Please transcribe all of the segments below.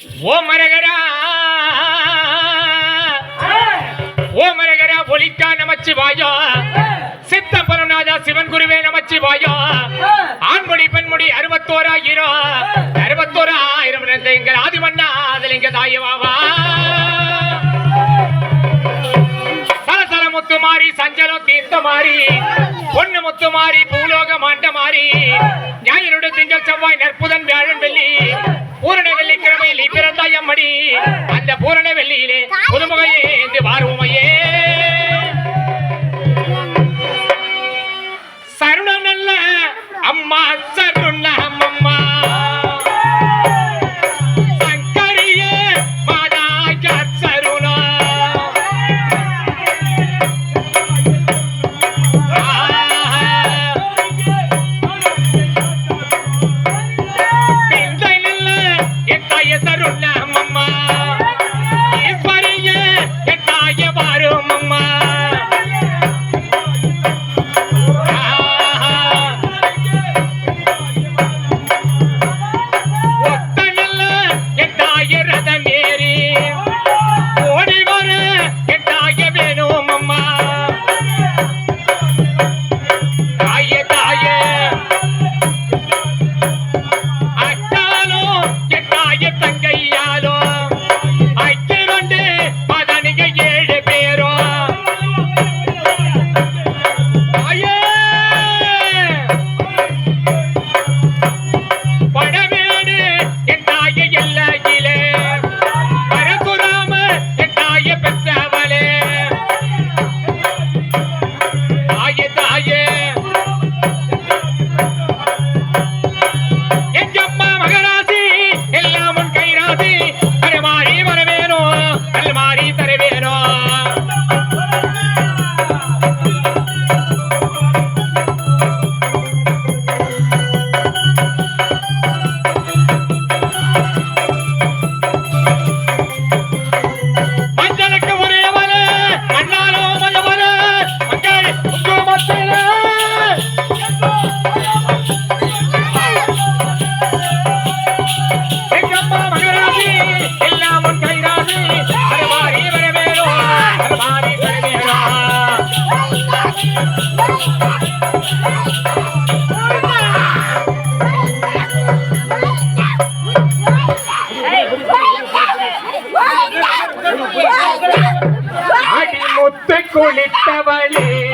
ஓ மரகரா. ஓ மரகரா ஒலிக்கா நமச்சிவாயா. சித்த பரநாதா சிவன் குருவே நமச்சி நமச்சிவாயா. ஆண்மொழி பெண்மொழி அறுபத்தோராயிரம் அறுபத்தோராயிரம் எங்கள் ஆதிமன்னா அதில் எங்க தாயவாவா. முத்து மாறி சஞ்சலம் தீர்த்த மாறி பொண்ணு முத்து மாறி பூலோக மாண்ட மாறி ஞாயிறு திங்கள் செவ்வாய் நற்புதன் வியாழன் வெள்ளி பூரண வெள்ளிக்கிழமையில் பிறந்தாய் அம்மடி. அந்த பூரண வெள்ளியிலே புதுமுகையே என்று வாருமையே சருணன் அல்ல அம்மா சருண முத்து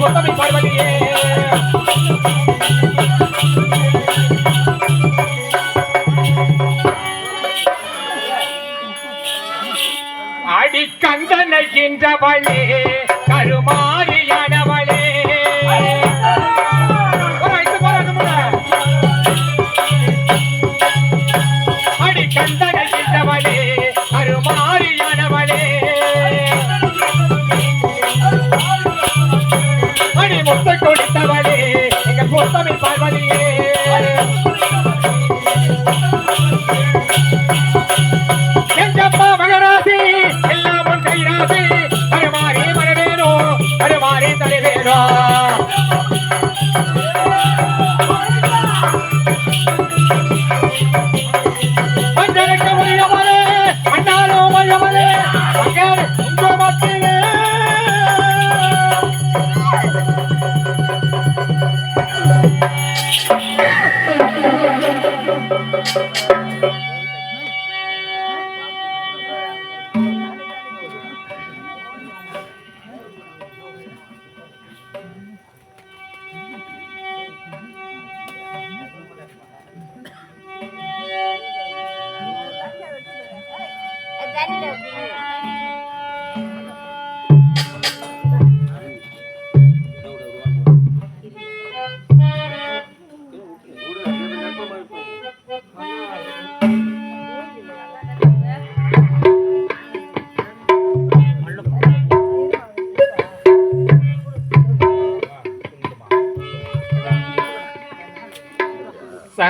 எங்கள் முத்தனி பார்வதியே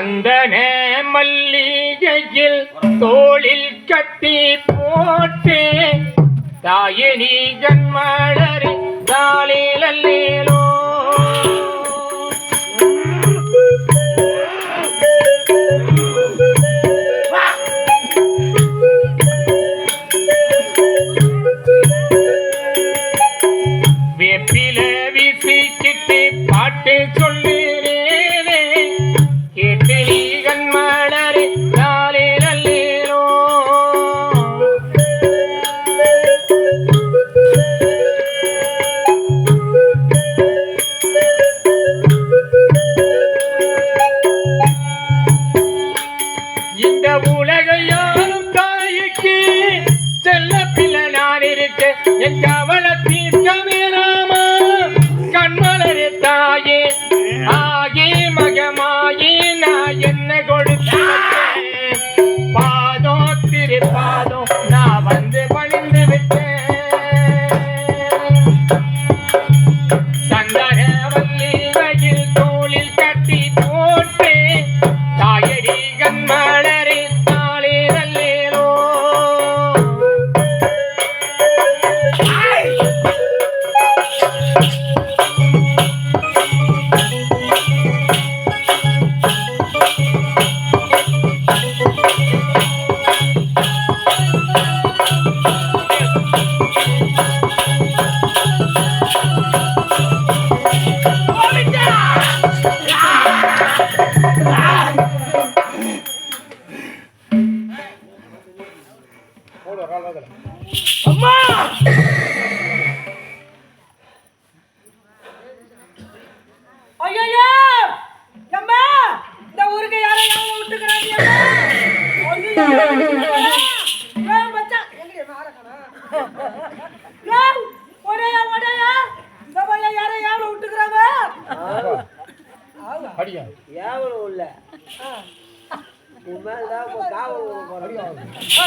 சந்தன மல்லிகையில் தோளில் கட்டி போட்டு தாயினி கண்மலரி தாளில் அல்லேலோ caballo.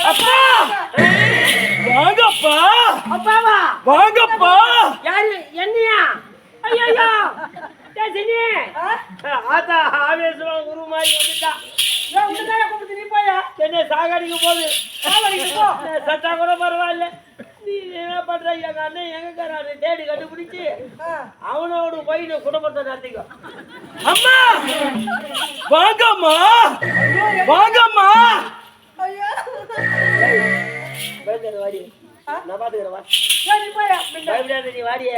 அப்பா! வாங்கப்பா! அப்பாவா? வாங்கப்பா! யாரு? என்னையா? ஐயோ சினி ஆத்தா ஆவேசமா குரு மாதிரி வந்துட்டா. என்ன சாகடிக்க போகுது. சத்தா கூட பரவாயில்ல. நீ என்ன பண்ற? எங்க அண்ணன் எங்க தேடி கண்டுபிடிச்சு அவனோட போய் நீ குடும்பத்தை நடத்திக்கோ. அம்மா! வாங்கம்மா! வாங்கம்மா! பயப்படாத வாடி நான் பாத்துக்கிறேன் வா பயப்படாத நீ வாடியே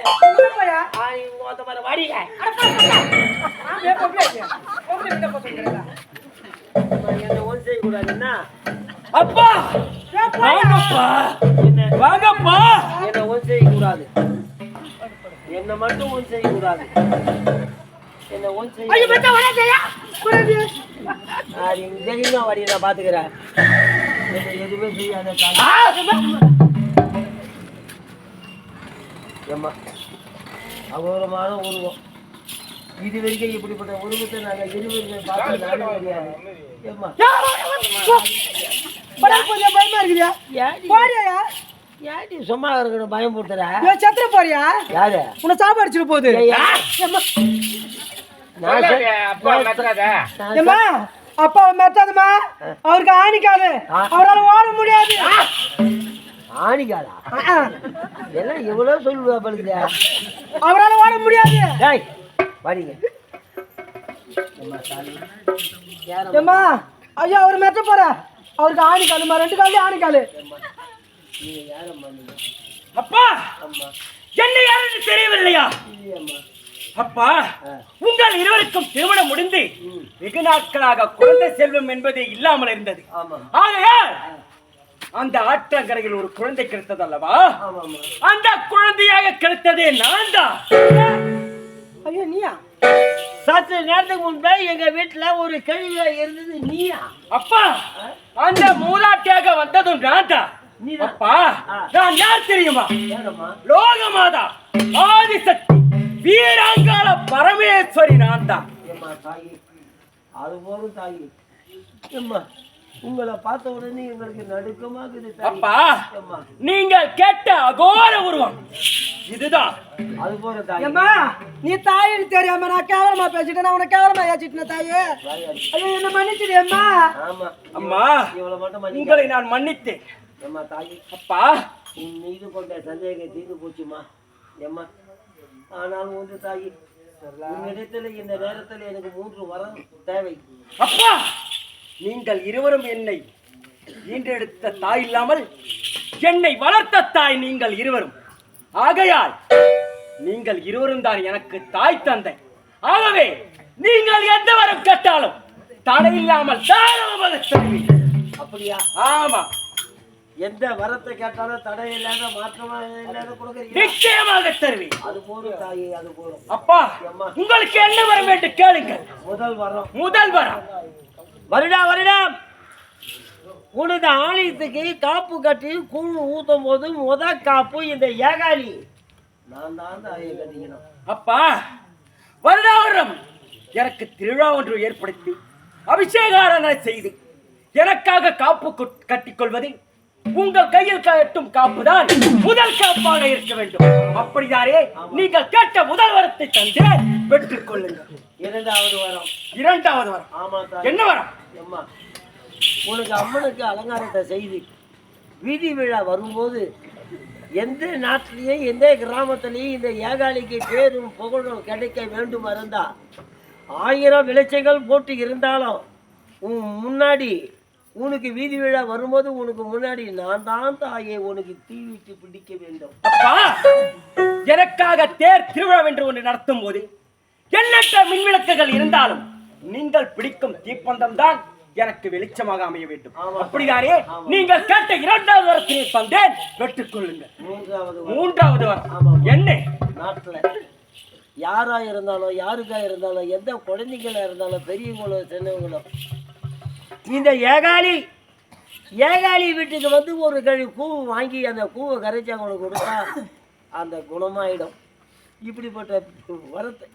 ஆ நீ மொத்த மாதிரி வாடிங்க என்ன ஒன் செய்யக்கூடாது என்ன அப்பா வாங்கப்பா வாங்கப்பா என்ன ஒன் செய்யக்கூடாது என்ன மட்டும் ஒன் செய்யக்கூடாது என்ன ஒன் செய்ய அது தெரியுமா வாடி நான் பாத்துக்கிறேன் என்ன எதுவுமே செய்யாத. ஏம்மா அகோரமான உருவம். இது வரைக்கும் இப்படிப்பட்ட உருவத்தை நாங்கள் இருவருமே பார்த்து தெரியாது. ஏம்மா. பயமா இருக்குதா போறியா? ஏடி சும்மா இருக்கணும் பயம்படுத்துற சத்திர போறியா? யாரு? உன்னை சாப்பாடு அடிச்சுட்டு போகுது. நான் அப்பா மெத்தாதுமா? அவருக்கு ஆணிக்காது. அவரால் ஓட முடியாது. ஆணிக்காரா ஆ, ஆ. எல்லாம் எவ்வளோ சொல்லுவா பழுக்குதா அவரால் ஓட முடியாது. டேய் வாடிங்க. ஏம்மா, ஐயா அவர் மெத்த போற. அவருக்கு ஆணிக்காலுமா ரெண்டு காலையும் ஆணிக்காலு அப்பா! அம்மா. என்ன யாருன்னு தெரியவில்லையா? இல்லையம்மா. அப்பா. உங்கள் இருவருக்கும் திருமணம் முடிந்து வெகு நாட்களாக குழந்தை செல்வம் என்பது இல்லாமல் இருந்தது. ஆமா ஆகையால் அந்த ஆற்றங்கரையில் ஒரு குழந்தை கிடைத்தது அல்லவா? அந்த குழந்தையாக கிடைத்ததே நான் தான். ஐயோ நீயா? சற்று நேரத்துக்கு முன்பே எங்க வீட்டுல ஒரு கழிவு இருந்தது நீயா? அப்பா அந்த மூதாட்டியாக வந்ததும் நான் தான். அப்பா. நான் யார் தெரியுமா? லோகமாதா ஆதிசக்தி. வீராங்கால பரமேஸ்வரி நான் தான். ஏம்மா தாயி அது போதும் தாயி. ஏம்மா உங்களை பார்த்த உடனே எங்களுக்கு நடுக்கமாகுது அப்பா நீங்கள் கேட்ட அகோர உருவம். இதுதான். அது போற தாய். ஏம்மா நீ தாயின்னு தெரியாம நான் கேவலமா பேசிட்டேன்? நான் உனக்கு கேவலமா ஏச்சிட்டேன் தாயே? ஐயோ என்ன மன்னிச்சிடு அம்மா ஆமா. அம்மா இவளை மட்டும் உங்களை நான் மன்னித்தேன். ஏம்மா தாயி. அப்பா. உன் மீது கொண்ட சந்தேகம் தீர்ந்து போச்சுமா ஏம்மா ஆனாலும் வந்து தாயி உன்னிடத்துல இந்த நேரத்தில் எனக்கு மூன்று வரம் தேவை. அப்பா! நீங்கள் இருவரும் என்னை ஈன்றெடுத்த தாய் இல்லாமல் என்னை வளர்த்த தாய் நீங்கள் இருவரும். ஆகையால் நீங்கள் இருவரும் தான் எனக்கு தாய் தந்தை. ஆகவே நீங்கள் எந்த வரம் கேட்டாலும் தடையில்லாமல் தாராளமாக தருவீர்கள் அப்படியா? ஆமா எந்த வரத்தை கேட்டாலும் தடை இல்லாத மாற்றமா இல்லாத கொடுக்குறீங்க நிச்சயமாக தருவேன். அது போதும் தாயி அது போதும். அப்பா உங்களுக்கு என்ன வரம் வேண்டும் கேளுங்கள். முதல் வரம். முதல் வரம். வருடா வருடம் உனது ஆலயத்துக்கு காப்பு கட்டி கூழ் ஊத்தும் போது முத காப்பு இந்த ஏகாலி நான் தான் தாயை கட்டிக்கணும். அப்பா வருடாவரம் எனக்கு திருவிழா ஒன்று ஏற்படுத்தி அபிஷேகாரனை செய்து எனக்காக காப்பு கட்டிக்கொள்வது உங்கள் கையில் கட்டும் காப்புதான் முதல் காப்பாக இருக்க வேண்டும். அப்படியாரே நீங்கள் கேட்ட முதல் வரத்தை தந்து பெற்றுக் கொள்ளுங்கள். இரண்டாவது வரம். இரண்டாவது வரம். ஆமா என்ன வரம்? அம்மா உனக்கு அம்மனுக்கு அலங்காரத்தை செய்து வீதி விழா வரும்போது எந்த நாட்டிலையும் எந்த கிராமத்திலையும் இந்த ஏகாலிக்கு பேரும் புகழும் கிடைக்க வேண்டும் இருந்தா ஆயிரம் விளைச்சல்கள் போட்டு இருந்தாலும் உன் முன்னாடி உனக்கு வீதி விழா வரும்போது உனக்கு முன்னாடி நான் தான் தாயை உனக்கு தீ வச்சு பிடிக்க வேண்டும். அப்பா எனக்காக தேர் திருவிழா என்று ஒன்று நடத்தும் போது எண்ணற்ற மின்விளக்குகள் இருந்தாலும் நீங்கள் பிடிக்கும் தீப்பந்தம் தான் எனக்கு வெளிச்சமாக அமைய வேண்டும். அப்படிதானே? நீங்கள் கேட்ட இரண்டாவது வரத்தினை தந்தேன் பெற்றுக் கொள்ளுங்கள் மூன்றாவது வரம். மூன்றாவது வரம். என்ன? நாட்டில் யாரா இருந்தாலும் யாருக்கா இருந்தாலும் எந்த குழந்தைங்களா இருந்தாலும் பெரியவங்களோ சின்னவங்களோ இந்த ஏகாலி ஏகாலி வீட்டுக்கு வந்து ஒரு கழி கூவை வாங்கி அந்த கூவை கரைச்சி அவங்களுக்கு கொடுத்தா அந்த குணமாயிடும். இப்படிப்பட்ட வரத்தை